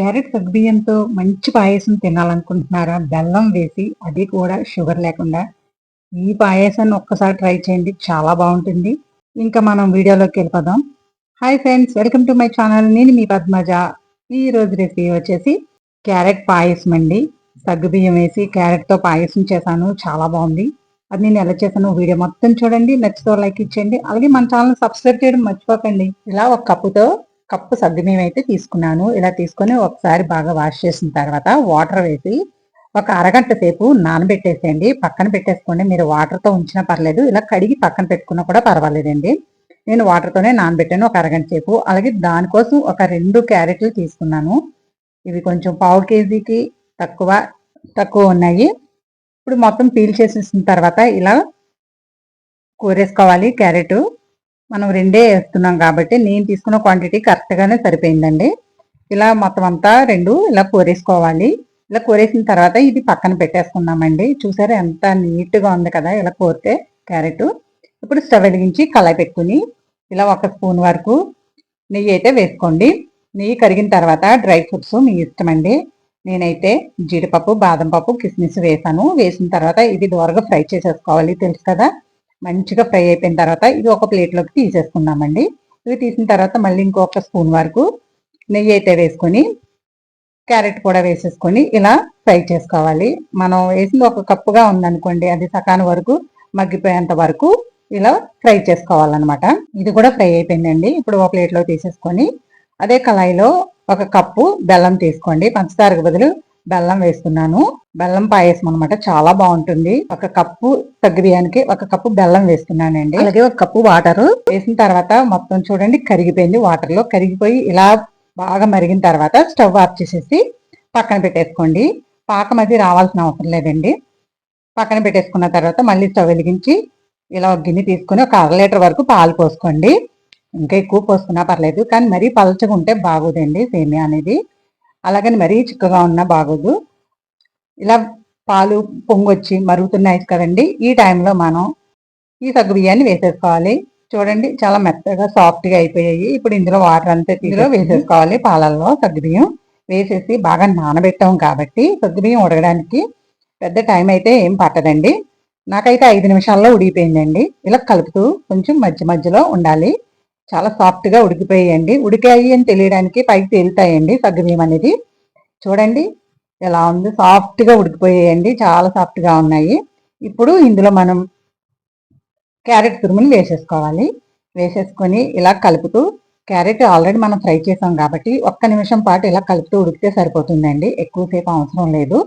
Carrot సగ్బియ్యంతో మంచి పాయసం తినాలనుకుంటున్నారా? బెల్లం వేసి అది కూడా షుగర్ లేకుండా. ఈ పాయసాన్ని ఒక్కసారి ట్రై చేయండి చాలా బాగుంటుంది. ఇంకా మనం వీడియోలోకి వెళ్ళిపోదాం. Hi friends welcome to my channel నేను మీ పద్మజ. ఈ రోజు రెసిపీ వచ్చేసి క్యారెట్ పాయసం అండి. సగ్గుబియ్యం వేసి క్యారెట్తో పాయసం చేశాను చాలా బాగుంది. అది నేను ఎలా చేశాను వీడియో మొత్తం చూడండి. నచ్చితో లైక్ ఇచ్చేయండి. అలాగే మన ఛానల్ సబ్స్క్రైబ్ చేయడం మర్చిపోకండి. ఇలా ఒక కప్పుతో కప్పు సగ్గుబియ్యం అయితే తీసుకున్నాను. ఇలా తీసుకొని ఒకసారి బాగా వాష్ చేసిన తర్వాత వాటర్ వేసి ఒక అరగంట సేపు నానబెట్టేసేయండి. పక్కన పెట్టేసుకోండి. మీరు వాటర్తో ఉంచినా పర్లేదు. ఇలా కడిగి పక్కన పెట్టుకున్నా కూడా పర్వాలేదండి. నేను వాటర్తోనే నానబెట్టాను ఒక అరగంట సేపు. అలాగే దానికోసం ఒక రెండు క్యారెట్లు తీసుకున్నాను. ఇవి కొంచెం పావు కేజీకి తక్కువ తక్కువ ఉన్నాయి. ఇప్పుడు మొత్తం పీల్ చేసేసిన తర్వాత ఇలా కూరేసుకోవాలి క్యారెట్. మనం రెండే వేస్తున్నాం కాబట్టి నేను తీసుకున్న క్వాంటిటీ కరెక్ట్గానే సరిపోయిందండి. ఇలా మొత్తం అంతా రెండు ఇలా కోరేసుకోవాలి. ఇలా కోరేసిన తర్వాత ఇది పక్కన పెట్టేసుకున్నామండి చూసారా ఎంత నీట్గా ఉంది కదా ఇలా కోరితే క్యారెట్. ఇప్పుడు స్టవ్ వెలిగించి కళాయి పెట్టుకుని ఇలా ఒక స్పూన్ వరకు నెయ్యి అయితే వేసుకోండి. నెయ్యి కరిగిన తర్వాత డ్రై ఫ్రూట్స్ మీ ఇష్టం అండి నేనైతే జీడిపప్పు బాదం పప్పు కిస్మిస్ వేసాను. వేసిన తర్వాత ఇది దోరగా ఫ్రై చేసేసుకోవాలి. తెలుసు కదా? మంచిగా ఫ్రై అయిపోయిన తర్వాత ఇది ఒక ప్లేట్లోకి తీసేసుకుందామండి. ఇవి తీసిన తర్వాత మళ్ళీ ఇంకొక స్పూన్ వరకు నెయ్యి అయితే వేసుకొని క్యారెట్ కూడా వేసేసుకొని ఇలా ఫ్రై చేసుకోవాలి. మనం వేసింది ఒక కప్పుగా ఉందనుకోండి అది సకాన వరకు మగ్గిపోయేంత వరకు ఇలా ఫ్రై చేసుకోవాలన్నమాట. ఇది కూడా ఫ్రై అయిపోయిందండి. ఇప్పుడు ఒక ప్లేట్లో తీసేసుకొని అదే కళాయిలో ఒక కప్పు బెల్లం తీసుకోండి. పంచదారకు బదులు బెల్లం వేస్తున్నాను. బెల్లం పాయసం అనమాట చాలా బాగుంటుంది. ఒక కప్పు బియ్యానికి ఒక కప్పు బెల్లం వేస్తున్నానండి. అలాగే ఒక కప్పు వాటర్. వేసిన తర్వాత మొత్తం చూడండి కరిగిపోయింది వాటర్లో కరిగిపోయి ఇలా బాగా మరిగిన తర్వాత స్టవ్ ఆఫ్ చేసేసి పక్కన పెట్టేసుకోండి. పాకం అది రావాల్సిన అవసరం లేదండి. పక్కన పెట్టేసుకున్న తర్వాత మళ్ళీ స్టవ్ వెలిగించి ఇలా ఒక గిన్నె తీసుకుని ఒక అర లీటర్ వరకు పాలు పోసుకోండి. ఇంకా ఎక్కువ పోసుకున్నా పర్లేదు కానీ మరీ పలచగా ఉంటే బాగోదండి సేమియా అనేది. అలాగని మరీ చిక్కగా ఉన్నా బాగోదు. ఇలా పాలు పొంగొచ్చి మరుగుతున్నాయి కదండి ఈ టైంలో మనం ఈ సగ్గు బియ్యాన్ని వేసేసుకోవాలి. చూడండి చాలా మెత్తగా సాఫ్ట్గా అయిపోయాయి. ఇప్పుడు ఇందులో వాటర్ అంతా ఇందులో వేసేసుకోవాలి పాలల్లో సగ్గుబియ్యం వేసేసి బాగా నానబెట్టాం కాబట్టి సగ్గుబియ్యం ఉడకడానికి పెద్ద టైం అయితే ఏం పట్టదండి. నాకైతే ఐదు నిమిషాల్లో ఉడిగిపోయిందండి ఇలా కలుపుతూ కొంచెం మధ్య మధ్యలో ఉండాలి. చాలా సాఫ్ట్గా ఉడికిపోయాయండి. ఉడికాయి అని తెలియడానికి పైకి తేలుతాయండి సగ్గుబియ్యం అనేది. చూడండి ఎలా ఉంది? సాఫ్ట్గా ఉడికిపోయాయండి. చాలా సాఫ్ట్గా ఉన్నాయి. ఇప్పుడు ఇందులో మనం క్యారెట్ తురుముని వేసేసుకోవాలి. వేసేసుకొని ఇలా కలుపుతూ క్యారెట్ ఆల్రెడీ మనం ఫ్రై చేసాం కాబట్టి ఒక్క నిమిషం పాటు ఇలా కలుపుతూ ఉడికితే సరిపోతుందండి. ఎక్కువసేపు అవసరం లేదు.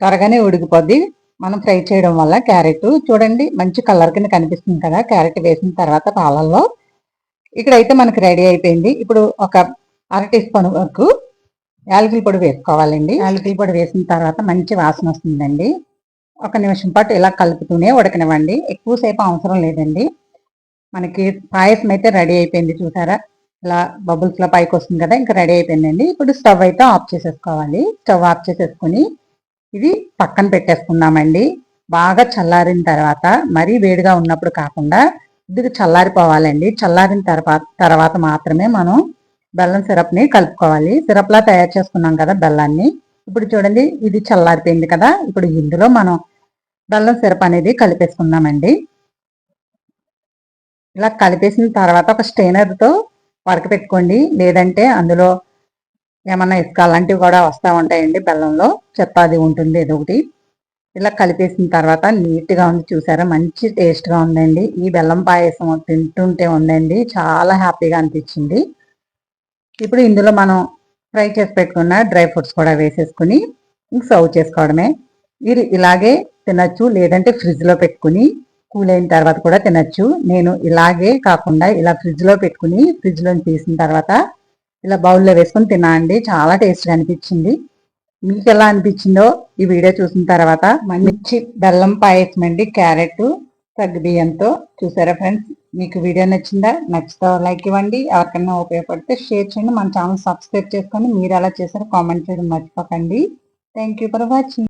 త్వరగానే ఉడికిపోద్ది. మనం ఫ్రై చేయడం వల్ల క్యారెట్ చూడండి మంచి కలర్ కింద కనిపిస్తుంది కదా క్యారెట్ వేసిన తర్వాత పాలల్లో ఇక్కడైతే మనకు రెడీ అయిపోయింది. ఇప్పుడు ఒక అర టీ స్పూన్ వరకు యాలకుల పొడి వేసుకోవాలండి. యాలకుల పొడి వేసిన తర్వాత మంచి వాసన వస్తుందండి. ఒక నిమిషం పాటు ఇలా కలుపుతూనే ఉడకనివ్వండి. ఎక్కువసేపు అవసరం లేదండి. మనకి పాయసం అయితే రెడీ అయిపోయింది చూసారా? ఇలా బబుల్స్లో పైకి వస్తుంది కదా ఇంకా రెడీ అయిపోయిందండి. ఇప్పుడు స్టవ్ అయితే ఆఫ్ చేసేసుకోవాలి. స్టవ్ ఆఫ్ చేసేసుకుని ఇది పక్కన పెట్టేసుకుందామండి. బాగా చల్లారిన తర్వాత మరీ వేడిగా ఉన్నప్పుడు కాకుండా ఇది చల్లారిపోవాలండి. చల్లారిన తర్వాత తర్వాత మాత్రమే మనం బెల్లం సిరప్ని కలుపుకోవాలి. సిరప్లా తయారు చేసుకున్నాం కదా బెల్లాన్ని. ఇప్పుడు చూడండి ఇది చల్లారిపోయింది కదా. ఇప్పుడు ఇందులో మనం బెల్లం సిరప్ అనేది కలిపేసుకుందామండి. ఇలా కలిపేసిన తర్వాత ఒక స్టెయినర్తో పెట్టుకోండి. లేదంటే అందులో ఏమన్నా ఇసుక అలాంటివి కూడా వస్తూ ఉంటాయండి బెల్లంలో. చెత్త అది ఉంటుంది ఏదో ఒకటి. ఇలా కలిపేసిన తర్వాత నీట్గా ఉంది. చూసారా? మంచి టేస్ట్గా ఉందండి. ఈ బెల్లం పాయసం తింటుంటే ఉందండి. చాలా హ్యాపీగా అనిపించింది. ఇప్పుడు ఇందులో మనం ఫ్రై చేసి పెట్టుకున్న డ్రై ఫ్రూట్స్ కూడా వేసేసుకుని సర్వ్ చేసుకోవడమే. మీరు ఇలాగే తినచ్చు లేదంటే ఫ్రిడ్జ్లో పెట్టుకుని కూల్ అయిన తర్వాత కూడా తినచ్చు. నేను ఇలాగే కాకుండా ఇలా ఫ్రిడ్జ్లో పెట్టుకుని ఫ్రిడ్జ్లో తీసిన తర్వాత ఇలా బౌల్లో వేసుకొని తినండి చాలా టేస్ట్గా అనిపించింది. మీకు ఎలా అనిపించిందో ఈ వీడియో చూసిన తర్వాత మంచి బెల్లం పాయసం అండి క్యారెట్ బియ్యంతో చూసారా ఫ్రెండ్స్? మీకు వీడియో నచ్చిందా? నచ్చితే లైక్ ఇవ్వండి. ఎవరికైనా ఉపయోగపడితే షేర్ చేయండి. మన ఛానల్ సబ్స్క్రైబ్ చేసుకొని మీరు ఎలా చేశారో కామెంట్ చేయడం మర్చిపోకండి. Thank for watching.